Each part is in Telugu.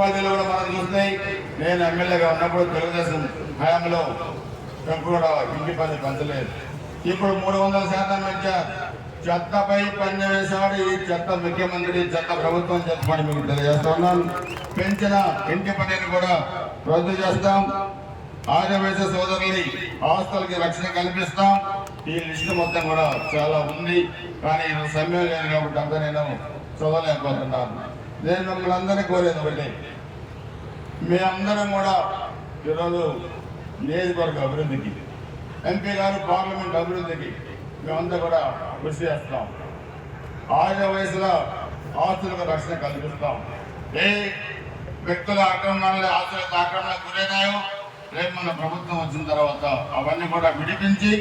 మున్సిపాలిటీలో కూడా మనం చూస్తున్నాయి. నేను ఎమ్మెల్యేగా ఉన్నప్పుడు తెలుగుదేశం హయాంలో కూడా ఇంటి పని పంచలేదు. ఇప్పుడు మూడు వందల శాతం పెంచారు చెత్తపై పన్ను ఈ చెత్త ముఖ్యమంత్రి చెత్త ప్రభుత్వం చెప్పమని మీకు తెలియజేస్తా ఉన్నాను. పెంచిన ఇంటి పనిని కూడా రద్దు చేస్తాం. ఆర్యవేశ సోదరుని ఆస్తులకి రక్షణ కల్పిస్తాం. ఈ లిస్టు మొత్తం కూడా చాలా ఉంది. కానీ సమయం లేదు కాబట్టి అంతా నేను చదవలేకపోతున్నాను. నేను మిమ్మల్ని అందరినీ కోరేది ఒకటి. మీ అందరం కూడా ఈరోజు నియోజకవర్గ అభివృద్ధికి ఎంపీ గారు పార్లమెంట్ అభివృద్ధికి మేమంతా కూడా కృషి చేస్తాం. ఆయుధ వయసులో ఆస్తులకు రక్షణ కల్పిస్తాం. ఏ వ్యక్తుల ఆక్రమణలు ఆస్తులకు ఆక్రమణకు గురైనాయో రేపు మన ప్రభుత్వం వచ్చిన తర్వాత అవన్నీ కూడా విడిపించి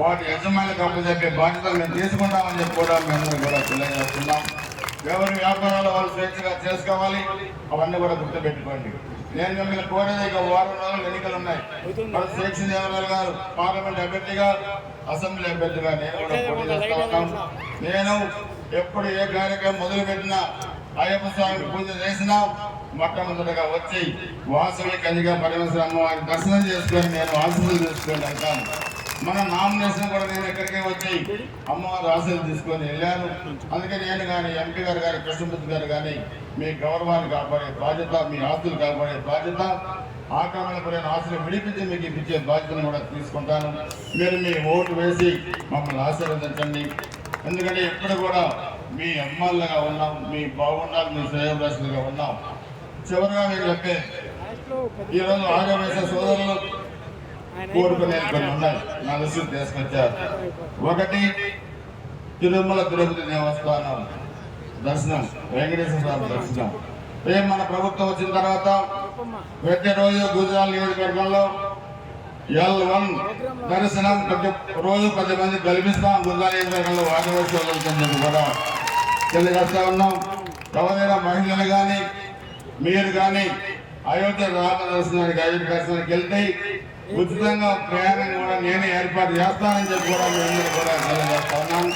వాటి యజమానులకు అప్పచెప్పే బాధ్యతలు మేము తీసుకుంటామని చెప్పి కూడా మేము కూడా తెలియజేస్తున్నాం. ఎవరి వ్యాపారాలు వాళ్ళు స్వేచ్ఛగా చేసుకోవాలి అవన్నీ కూడా గుర్తుపెట్టుకోండి. నేను మిమ్మల్ని కోరేది ఇక వారం రోజులు ఎన్నికలు ఉన్నాయి. వాళ్ళు స్వేచ్ఛ దేవరాలు గారు పార్లమెంట్ అభ్యర్థిగా అసెంబ్లీ అభ్యర్థిగా నేను కూడా పోటీ చేస్తా ఉన్నాను నేను ఎప్పుడు ఏ కార్యక్రమం మొదలు పెట్టినా అయ్యప్ప స్వామి పూజ చేసినా మొట్టమొదటిగా వచ్చి వాసవి కనిగా పరమేశ్వర అమ్మవారిని దర్శనం చేసుకొని నేను ఆశీస్సులు తీసుకొని అంటాను మన నామినేషన్ కూడా నేను ఇక్కడికే వచ్చి అమ్మవారి ఆశలు తీసుకొని వెళ్ళాను. అందుకే నేను కానీ ఎంపీ గారు కానీ కృష్ణమూర్తి గారు కానీ మీ గౌరవాన్ని కాపాడే బాధ్యత మీ ఆస్తులు కాపాడే బాధ్యత ఆక్రమణ గురైన ఆశలు విడిపించి మీకు ఇప్పించే బాధ్యతను కూడా తీసుకుంటాను. మీరు మీ ఓటు వేసి మమ్మల్ని ఆశీర్వదించండి. ఎందుకంటే ఎప్పుడు కూడా మీ అమ్మాళ్ళగా ఉన్నాం మీ బాగున్నారు మీ శ్రేయభిలాషులుగా ఉన్నాం. చివరిగా మీరు చెప్పే ఈరోజు ఆర్యవేశ సోదరులు కోరుకునే కొన్ని ఉన్నాయి నా దృష్టికి తీసుకొచ్చారు. ఒకటి తిరుమల తిరుపతి దేవస్థానం దర్శనం వెంకటేశ్వర స్వామి దర్శనం. రేపు మన ప్రభుత్వం వచ్చిన తర్వాత ప్రతిరోజు గుజరాత్ నియోజకవర్గంలో ఎల్ వన్ దర్శనం ప్రతి రోజు పది మంది కల్పిస్తాం గుజరాత్ నియోజకవర్గంలో వాటివలసి కూడా తెలియజేస్తా ఉన్నాం. ఎవరైనా మహిళలు కానీ మీరు కానీ అయోధ్య రామ దర్శనానికి అయోధ్య దర్శనానికి వెళ్తే ఉచితంగా ప్రయాణం కూడా నేనే ఏర్పాటు చేస్తానని చెప్పి కూడా మీరందరూ కూడా తెలియజేస్తున్నాను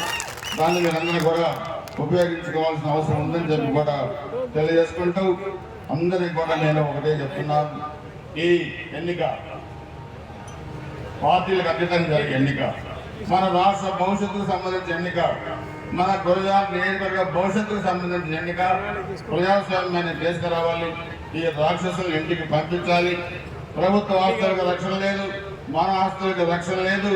దాన్ని మీరందరూ కూడా ఉపయోగించుకోవాల్సిన అవసరం ఉందని చెప్పి కూడా తెలియజేసుకుంటూ అందరికి కూడా నేను ఒకటే చెప్తున్నాను. ఈ ఎన్నిక పార్టీలకు అతీతంగా జరిగే ఎన్నిక మన రాష్ట్ర భవిష్యత్తుకు సంబంధించిన ఎన్నిక మన గురజాల నియోజకవర్గ భవిష్యత్తుకు సంబంధించిన ఎన్నిక ప్రజాస్వామ్యాన్ని తీసుకురావాలి. ఈ రాక్షసులు ఇంటికి పంపించాలి. ప్రభుత్వ ఆస్తులకు రక్షణ లేదు మన ఆస్తులకు రక్షణ లేదు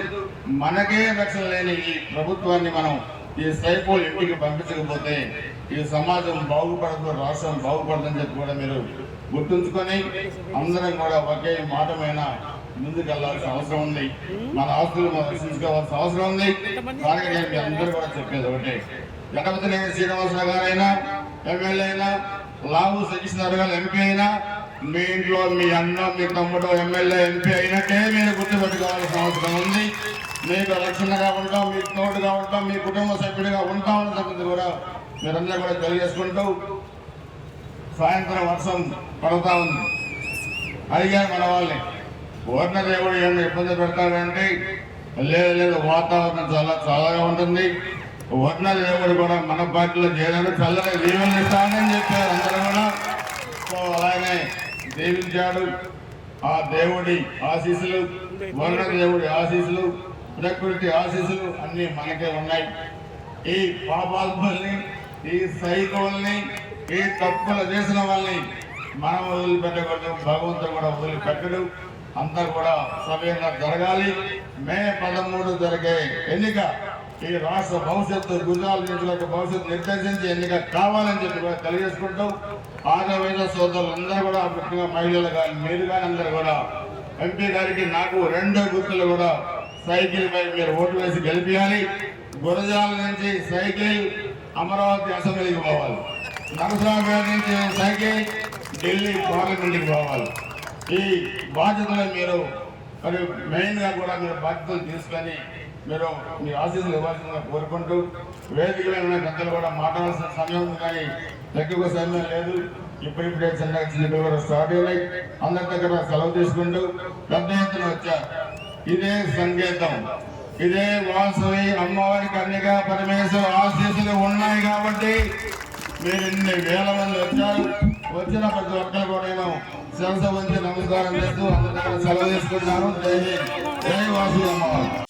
మనకే రక్షణ లేని ఈ ప్రభుత్వాన్ని మనం ఈ సైకోలు ఇంటికి పంపించకపోతే ఈ సమాజం బాగుపడదు రాష్ట్రం బాగుపడదని చెప్పి కూడా మీరు గుర్తుంచుకొని అందరం కూడా ఒకే మాట మీద అవసరం ఉంది. మన ఆస్తులు మనం రక్షించుకోవాల్సిన అవసరం ఉంది. దానికి నేను మీ అందరూ కూడా చెప్పేది ఒకటే. గణపతి శ్రీనివాసరావు గారైనా ఎమ్మెల్యే అయినా లావు సతీశ్వర కానీ ఎంపీ అయినా మీ ఇంట్లో మీ అన్న మీ తమ్ముడు ఎమ్మెల్యే ఎంపీ అయినట్టే మీరు గుర్తుపెట్టుకోవాల్సిన అవసరం ఉంది. మీకు రక్షణగా ఉంటాం మీకు తోడుగా ఉంటాం మీ కుటుంబ సభ్యుడిగా ఉంటామని సంగతి కూడా మీరందరూ కూడా తెలియజేసుకుంటూ సాయంత్రం వర్షం పడతా ఉంది. అడిగారు మన వాళ్ళని వర్ణ దేవుడు ఏమైనా ఇబ్బంది పెడతాడంటే లేదు లేదు వాతావరణం చాలా చల్లగా ఉంటుంది. వర్ణ దేవుడు కూడా మన పార్టీలో చేయాలని చల్లని దీవెనలు ఇస్తానని చెప్పారు అందరూ కూడా. సో అలాగే దీవించాడు ఆ దేవుడి ఆశీస్సులు వర్ణ దేవుడి ఆశీస్సులు ప్రకృతి ఆశీస్సులు అన్ని మనకే ఉన్నాయి. ఈ పాపాల్ని ఈ సైకోల్ని ఈ తప్పులు చేసిన వాళ్ళని మనం వదిలిపెట్టకూడదు. భగవంతుడు కూడా వదిలిపెట్టడు. అంతా కూడా సవ్యంగా జరగాలి. మే పదమూడు జరిగే ఎన్నిక ఈ రాష్ట్ర భవిష్యత్తు గుజరాత్ నియోజకవర్గ భవిష్యత్తు నిర్దేశించి ఎన్నిక కావాలని చెప్పి కూడా తెలియజేసుకుంటూ ఆంధ్రప్రదేశ్ సోదరులు అందరూ కూడా ముఖ్యంగా మహిళలు కానీ మీరు కానీ అందరూ కూడా ఎంపీ గారికి నాకు రెండు గుర్తులు కూడా సైకిల్ పై మీరు ఓటు వేసి గెలిపించాలి గురజాల నుంచి సైకిల్ అమరావతి అసెంబ్లీకి పోవాలి. నరసరాబాద్ నుంచి సైకిల్ ఢిల్లీ పార్లమెంట్కి పోవాలి. ఈ బాధ్యతలు మీరు మరి మెయిన్గా కూడా మీరు బాధ్యతలు తీసుకొని మీరు మీ ఆశీస్సులు ఇవ్వాల్సిందిగా కోరుకుంటూ వేదిక మీద పెద్దలు కూడా మాట్లాడాల్సిన సమయం ఉంది కానీ ఎక్కువ సమయం లేదు. ఇప్పుడిప్పుడే చిన్న చిన్న పిల్లలు స్టార్ట్ అయినాయి. అందరి దగ్గర సెలవు తీసుకుంటూ పెద్ద ఎత్తున వచ్చారు. ఇదే సంకేతం. ఇదే వాసవి అమ్మవారి కన్యగా పరమేశ్వర ఆశీస్సులు ఉన్నాయి కాబట్టి మీరు ఇన్ని వేల మంది వచ్చారు. వచ్చిన ప్రతి ఒక్కరు కూడా నేను శిరస వంచి నమస్కారం చేస్తూ అందరి దగ్గర సెలవు తీసుకుంటున్నాను. జై జై వాసు అమ్మవారు.